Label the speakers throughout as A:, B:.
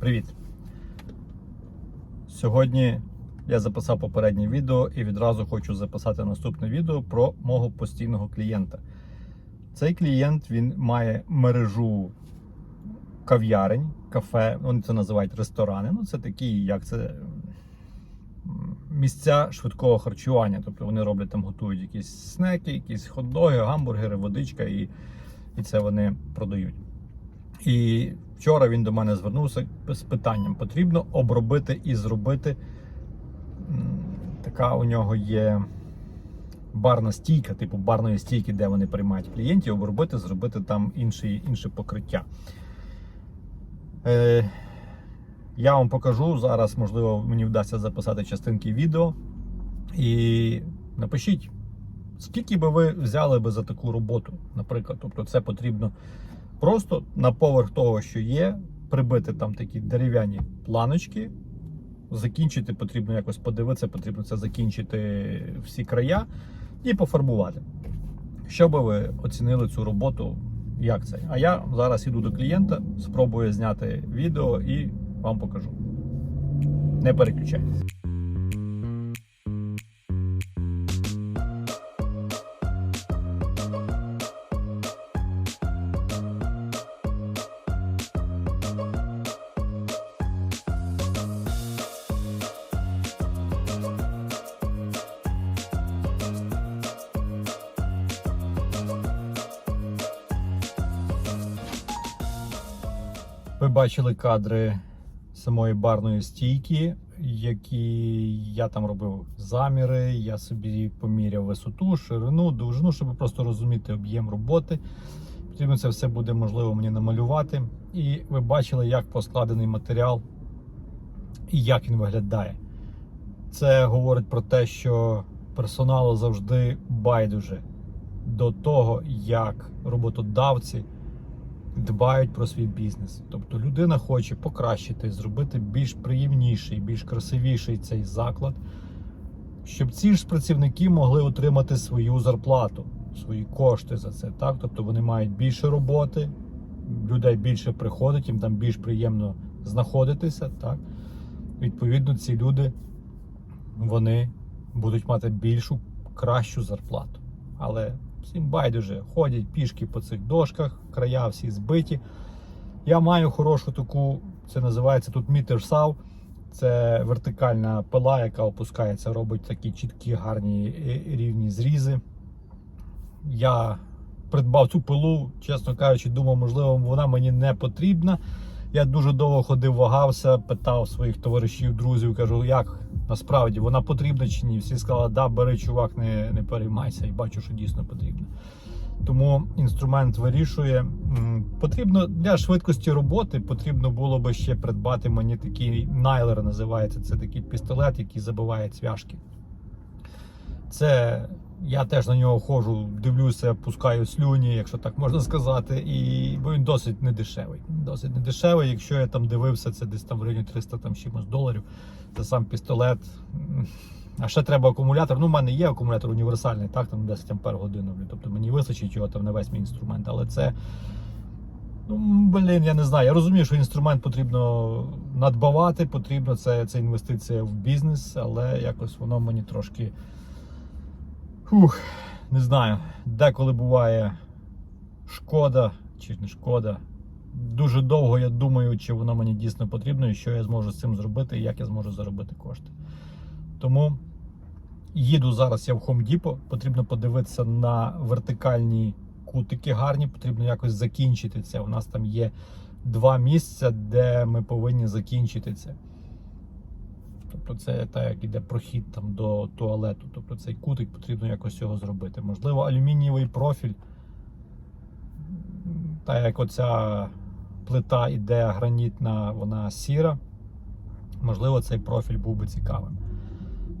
A: Привіт! Сьогодні я записав попереднє відео і відразу хочу записати наступне відео про мого постійного клієнта. Цей клієнт він має мережу кав'ярень, кафе, вони це називають ресторани. Ну, це такі, як це місця швидкого харчування. Тобто вони роблять там, готують якісь снеки, якісь хот-доги, гамбургери, водичка, і, і це вони продають. І вчора він до мене звернувся з питанням: потрібно обробити і зробити. Така у нього є барна стійка, типу барної стійки, де вони приймають клієнтів, обробити, зробити там інше, інше покриття. Е, я вам покажу зараз, можливо, мені вдасться записати частинки відео. І напишіть, скільки би ви взяли би за таку роботу, наприклад. Тобто, це потрібно просто на поверх того, що є, прибити там такі дерев'яні планочки. Закінчити потрібно якось подивитися, потрібно це закінчити всі края і пофарбувати. Що ви оцінили цю роботу? Як це? А я зараз іду до клієнта, спробую зняти відео і вам покажу. Не переключайтесь. Ви бачили кадри самої барної стійки, які я там робив заміри. Я собі поміряв висоту, ширину, довжину, щоб просто розуміти об'єм роботи. Потрібно це все буде можливо мені намалювати. І ви бачили, як поскладений матеріал і як він виглядає. Це говорить про те, що персоналу завжди байдуже до того, як роботодавці дбають про свій бізнес. Тобто людина хоче покращити, зробити більш приємніший, більш красивіший цей заклад, щоб ці ж працівники могли отримати свою зарплату, свої кошти за це. Так? Тобто вони мають більше роботи, людей більше приходить, їм там більш приємно знаходитися. Так? Відповідно, ці люди вони будуть мати більшу, кращу зарплату. Але всім байдуже ходять пішки по цих дошках, края всі збиті. Я маю хорошу таку, це називається тут мітер сав. Це вертикальна пила, яка опускається, робить такі чіткі, гарні рівні зрізи. Я придбав цю пилу, чесно кажучи, думав, можливо, вона мені не потрібна. Я дуже довго ходив, вагався, питав своїх товаришів, друзів, кажу, як насправді вона потрібна чи ні. Всі сказали, да, бери, чувак, не, не переймайся, і бачу, що дійсно потрібно. Тому інструмент вирішує. Потрібно для швидкості роботи потрібно було би ще придбати мені такий найлер, називається. Це такий пістолет, який забиває цвяшки. Це я теж на нього ходжу, дивлюся, пускаю слюні, якщо так можна сказати. І бо він досить недешевий. Досить недешевий. Якщо я там дивився, це десь там в районі 300 там чимось доларів. Це сам пістолет. А ще треба акумулятор. Ну, в мене є акумулятор універсальний, так, там 10 ампер годину. Тобто мені вистачить його там на весь мій інструмент. Але це. Ну, блін, я не знаю. Я розумію, що інструмент потрібно надбавати, потрібно це, це інвестиція в бізнес, але якось воно мені трошки. Фух, не знаю. Деколи буває шкода чи не шкода. Дуже довго я думаю, чи воно мені дійсно потрібно, і що я зможу з цим зробити, і як я зможу заробити кошти. Тому їду зараз я в Home Depot, потрібно подивитися на вертикальні кутики гарні, потрібно якось закінчити це. У нас там є два місця, де ми повинні закінчити це. Тобто це так, як іде прохід там до туалету. Тобто цей кутик потрібно якось його зробити. Можливо, алюмінієвий профіль, так як оця плита іде гранітна, вона сіра. Можливо, цей профіль був би цікавим.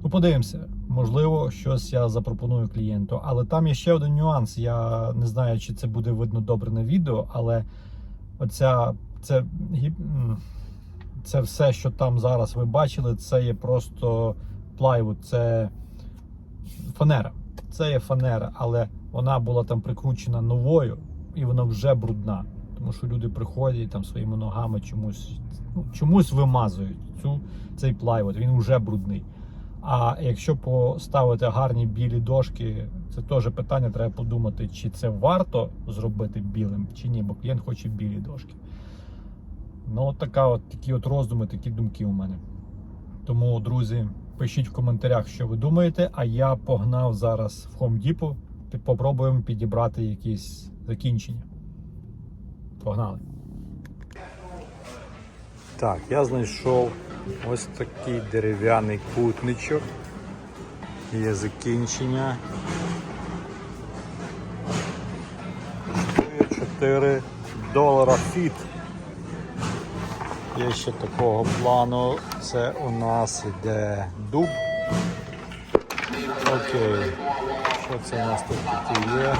A: Ну, подивимося, можливо, щось я запропоную клієнту. Але там є ще один нюанс. Я не знаю, чи це буде видно добре на відео, але оця це, це все, що там зараз ви бачили, це є просто плайвуд, це фанера. Це є фанера, але вона була там прикручена новою і вона вже брудна. Тому що люди приходять там своїми ногами чомусь, ну, чомусь вимазують цю, цей плайвуд, він вже брудний. А якщо поставити гарні білі дошки, це теж питання, треба подумати, чи це варто зробити білим, чи ні, бо клієнт хоче білі дошки. Ну, от така от, такі от роздуми, такі думки у мене. Тому, друзі, пишіть в коментарях, що ви думаєте, а я погнав зараз в Home Depot, попробуємо підібрати якісь закінчення. Погнали. Так, я знайшов ось такий дерев'яний кутничок. Є закінчення. 4 долара фіт. Є ще такого плану. Це у нас іде дуб. Окей. Що це у нас тут таке є?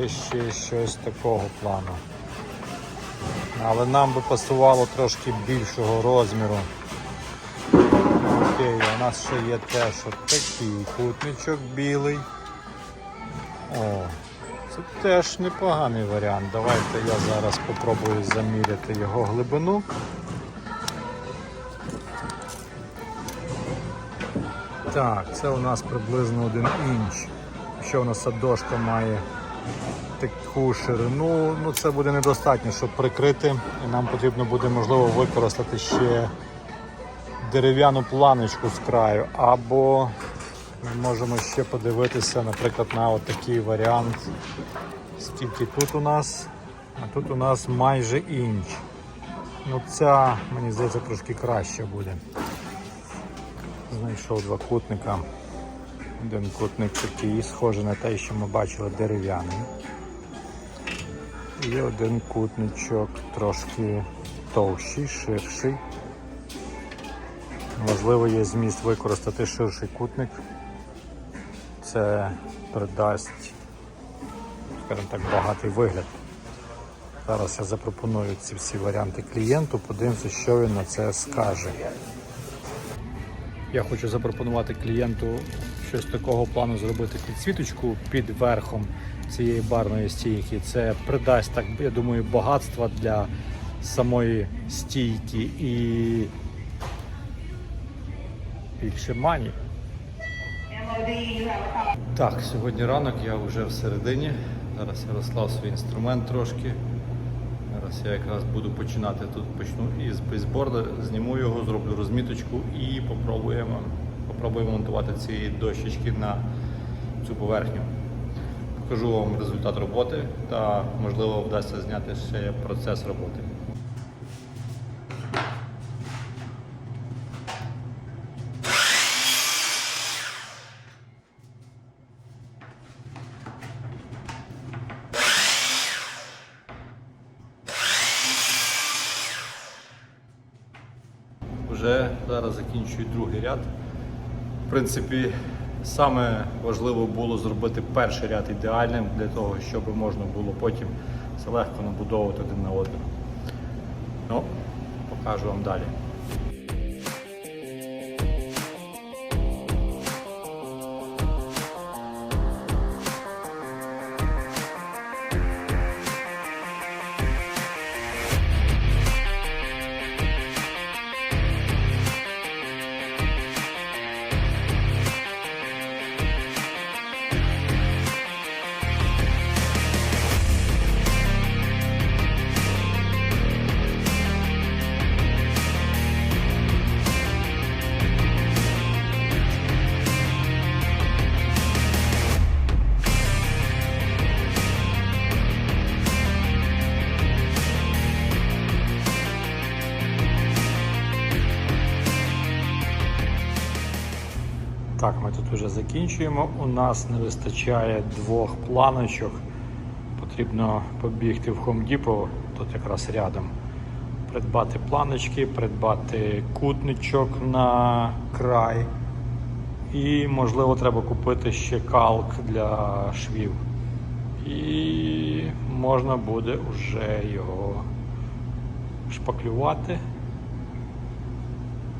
A: Є ще щось такого плану. Але нам би пасувало трошки більшого розміру. Окей, у нас ще є теж от такий кутничок білий. О, це теж непоганий варіант. Давайте я зараз попробую заміряти його глибину. Так, це у нас приблизно 1 інч. Якщо у нас садошка має таку ширину, ну це буде недостатньо, щоб прикрити. І нам потрібно буде можливо використати ще дерев'яну планочку з краю, або ми можемо ще подивитися, наприклад, на от такий варіант. Скільки тут у нас? А тут у нас майже інч. Ну ця, мені здається, трошки краще буде. Знайшов два кутника. Один кутник такий, схожий на те, що ми бачили дерев'яний. І один кутничок трошки товщий, ширший. Можливо, є зміст використати ширший кутник. Це придасть, скажімо так, багатий вигляд. Зараз я запропоную ці всі варіанти клієнту, подивимося, що він на це скаже. Я хочу запропонувати клієнту щось такого плану зробити підсвіточку під верхом цієї барної стійки. Це придасть, так я думаю, багатства для самої стійки і більше мані. Так, сьогодні ранок я вже всередині. Зараз я розклав свій інструмент трошки. Зараз я якраз буду починати тут почну із бейсборда, зніму його, зроблю розміточку і попробуємо, попробуємо монтувати ці дощечки на цю поверхню. Покажу вам результат роботи та можливо вдасться зняти ще процес роботи. Вже зараз закінчую другий ряд. В принципі, саме важливо було зробити перший ряд ідеальним для того, щоб можна було потім це легко набудовувати один на одного. Ну, покажу вам далі. Так, ми тут вже закінчуємо. У нас не вистачає двох планочок. Потрібно побігти в Home Depot, тут якраз рядом. Придбати планочки, придбати кутничок на край. І, можливо, треба купити ще калк для швів. І можна буде вже його шпаклювати,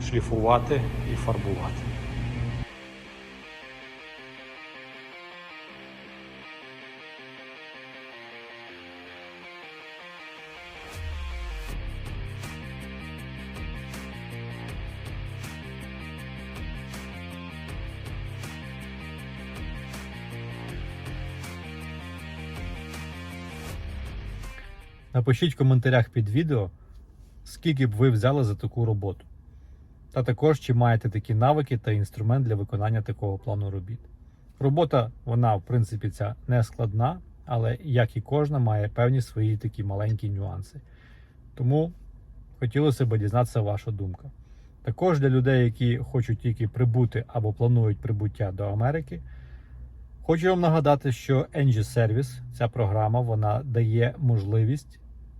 A: шліфувати і фарбувати. Напишіть в коментарях під відео, скільки б ви взяли за таку роботу. Та також чи маєте такі навики та інструмент для виконання такого плану робіт. Робота, вона, в принципі, ця не складна, але як і кожна, має певні свої такі маленькі нюанси. Тому хотілося б дізнатися ваша думка. Також для людей, які хочуть тільки прибути або планують прибуття до Америки, хочу вам нагадати, що NG Service, ця програма, вона дає можливість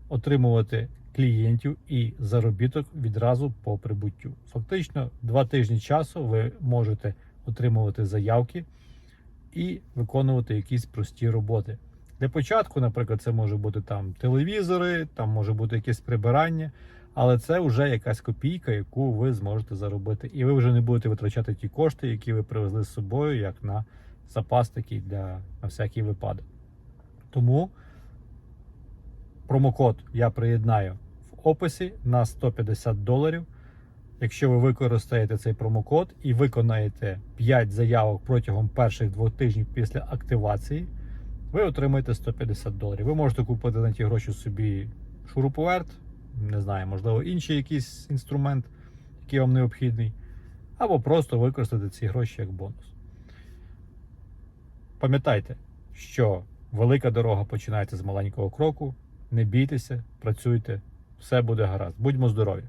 A: отримувати клієнтів і заробіток відразу по прибуттю. Фактично, два тижні часу ви можете отримувати заявки і виконувати якісь прості роботи. Для початку, наприклад, це може бути там телевізори, там може бути якесь прибирання, але це вже якась копійка, яку ви зможете заробити. І ви вже не будете витрачати ті кошти, які ви привезли з собою, як на запас такий для на всякий випадок. Тому промокод я приєднаю в описі на 150 доларів. Якщо ви використаєте цей промокод і виконаєте 5 заявок протягом перших двох тижнів після активації, ви отримаєте 150 доларів. Ви можете купити на ті гроші собі шуруповерт, не знаю, можливо, інший якийсь інструмент, який вам необхідний, або просто використати ці гроші як бонус. Пам'ятайте, що велика дорога починається з маленького кроку. Не бійтеся, працюйте, все буде гаразд. Будьмо здорові!